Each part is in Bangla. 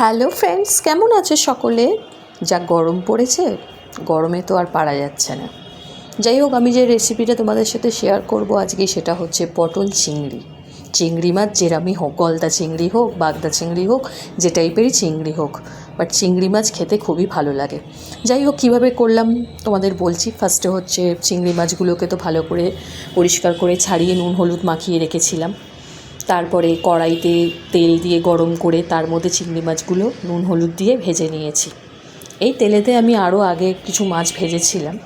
হ্যালো ফ্রেন্ডস, কেমন আছে সকলে? যা গরম পড়েছে, গরমে তো আর পারা যাচ্ছে না। যাই হোক, আমি যে রেসিপিটা তোমাদের সাথে শেয়ার করব আজকে সেটা হচ্ছে পটল চিংড়ি। চিংড়ি মাছ যেরামই হোক, গলদা চিংড়ি হোক, বাগদা চিংড়ি হোক, যে টাইপেরই চিংড়ি হোক বাট চিংড়ি মাছ খেতে খুবই ভালো লাগে। যাই হোক, কীভাবে করলাম তোমাদের বলছি। ফার্স্টে হচ্ছে চিংড়ি মাছগুলোকে তো ভালো করে পরিষ্কার করে ছাড়িয়ে নুন, হলুদ মাখিয়ে রেখেছিলাম। তারপরে কড়াইতে তেল দিয়ে গরম করে তার মধ্যে চিংড়ি মাছগুলো, নুন, হলুদ দিয়ে ভেজে নিয়েছি। এই তেলেতে আমি আরও আগে কিছু মাছ ভেজেছিলাম।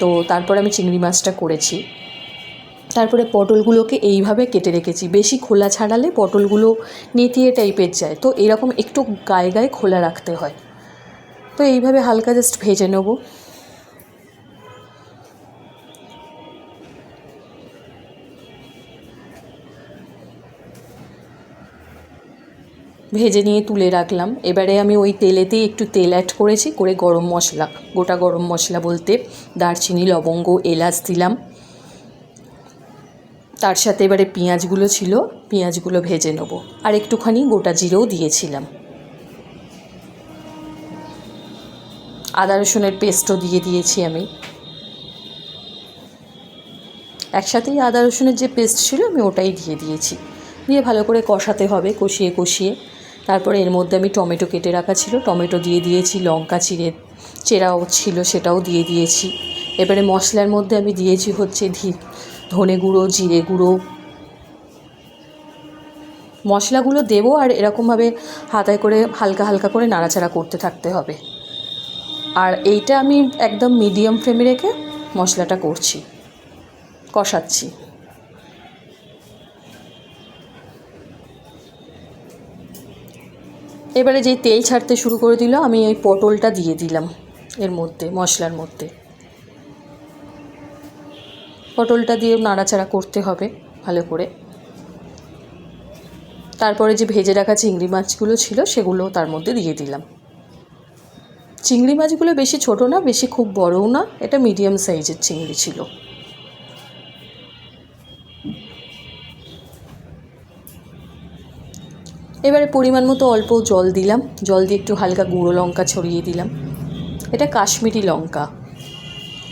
তো তারপরে আমি চিংড়ি মাছটা করেছি। তারপরে পটলগুলোকে এইভাবে কেটে রেখেছি। বেশি খোলা ছাড়ালে পটলগুলো নেতিয়ে টাইপের যায়। তো এরকম একটু গায়ে গায়ে খোলা রাখতে হয়। তো এইভাবে হালকা জাস্ট ভেজে নেব। ভেজে নিয়ে তুলে রাখলাম। এবারে আমি ওই তেলেতেই একটু তেল অ্যাড করেছি, করে গরম মশলা, গোটা গরম মশলা বলতে দারচিনি, লবঙ্গ, এলাচ দিলাম। তার সাথে এবারে পেঁয়াজগুলো ছিল, পেঁয়াজগুলো ভেজে নেব। আর একটুখানি গোটা জিরেও দিয়েছিলাম। আদা রসুনের পেস্টও দিয়ে দিয়েছি আমি। একসাথেই আদা রসুনের যে পেস্ট ছিল আমি ওটাই দিয়ে দিয়েছি। দিয়ে ভালো করে কষাতে হবে, কষিয়ে কষিয়ে। তারপরে এর মধ্যে আমি টমেটো কেটে রাখা ছিল, টমেটো দিয়ে দিয়েছি, লঙ্কা চিড়ে, চেরাও ছিল সেটাও দিয়ে দিয়েছি। এবারে মশলার মধ্যে আমি দিয়েছি হচ্ছে ধি, ধনে গুঁড়ো, জিরে গুঁড়ো। মশলাগুলো দেবো আর এরকমভাবে হাতায় করে হালকা হালকা করে নাড়াচাড়া করতে থাকতে হবে। আর এইটা আমি একদম মিডিয়াম ফ্লেমে রেখে মশলাটা করছি, কষাচ্ছি। এবারে যেই তেল ছাড়তে শুরু করে দিল, আমি ওই পটলটা দিয়ে দিলাম এর মধ্যে, মশলার মধ্যে। পটলটা দিয়ে নাড়াচাড়া করতে হবে ভালো করে। তারপরে যে ভেজে রাখা চিংড়ি মাছগুলো ছিল সেগুলো তার মধ্যে দিয়ে দিলাম। চিংড়ি মাছগুলো বেশি ছোট না, বেশি খুব বড়ও না, এটা মিডিয়াম সাইজের চিংড়ি ছিল। এবারে পরিমাণ মতো অল্প জল দিলাম। জল দিয়ে একটু হালকা গুঁড়ো লঙ্কা ছড়িয়ে দিলাম। এটা কাশ্মীরি লঙ্কা।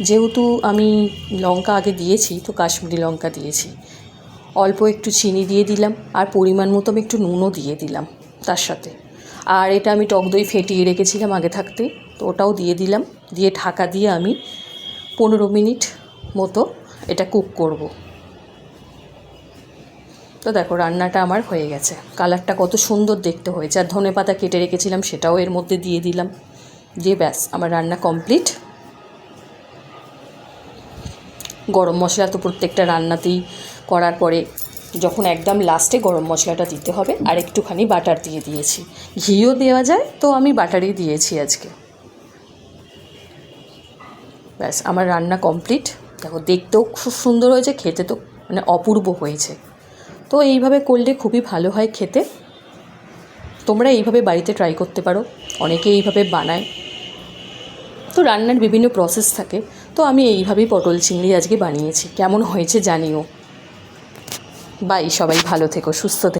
যেহেতু আমি লঙ্কা আগে দিয়েছি, তো কাশ্মীরি লঙ্কা দিয়েছি। অল্প একটু চিনি দিয়ে দিলাম আর পরিমাণ মতো আমি একটু নুনও দিয়ে দিলাম তার সাথে। আর এটা আমি টক দই ফেটিয়ে রেখেছিলাম আগে থাকতে, তো ওটাও দিয়ে দিলাম। দিয়ে ঢাকা দিয়ে আমি পনেরো মিনিট মতো এটা কুক করব। তো দেখো, রান্নাটা আমার হয়ে গেছে। কালারটা কত সুন্দর দেখতে হয়েছে। আর ধনে পাতা কেটে রেখেছিলাম, সেটাও এর মধ্যে দিয়ে দিলাম। দিয়ে ব্যাস, আমার রান্না কমপ্লিট। গরম মশলা তো প্রত্যেকটা রান্নাতেই করার পরে যখন একদম লাস্টে গরম মশলাটা দিতে হবে, আর একটুখানি বাটার দিয়ে দিয়েছি। ঘিও দেওয়া যায়, তো আমি বাটারই দিয়েছি আজকে। ব্যাস, আমার রান্না কমপ্লিট। দেখো, দেখতেও খুব সুন্দর হয়েছে, খেতে তো মানে অপূর্ব হয়েছে। তো এইভাবে করলে খুবই ভালো হয় খেতে। তোমরা এইভাবে বাড়িতে ট্রাই করতে পারো, অনেকে এইভাবে বানায়। তো রান্নার বিভিন্ন প্রসেস থাকে, তো আমি এইভাবেই পটল চিংড়ি আজকে বানিয়েছি, কেমন হয়েছে জানিও। বাই সবাই ভালো থেকো, সুস্থ থেকো।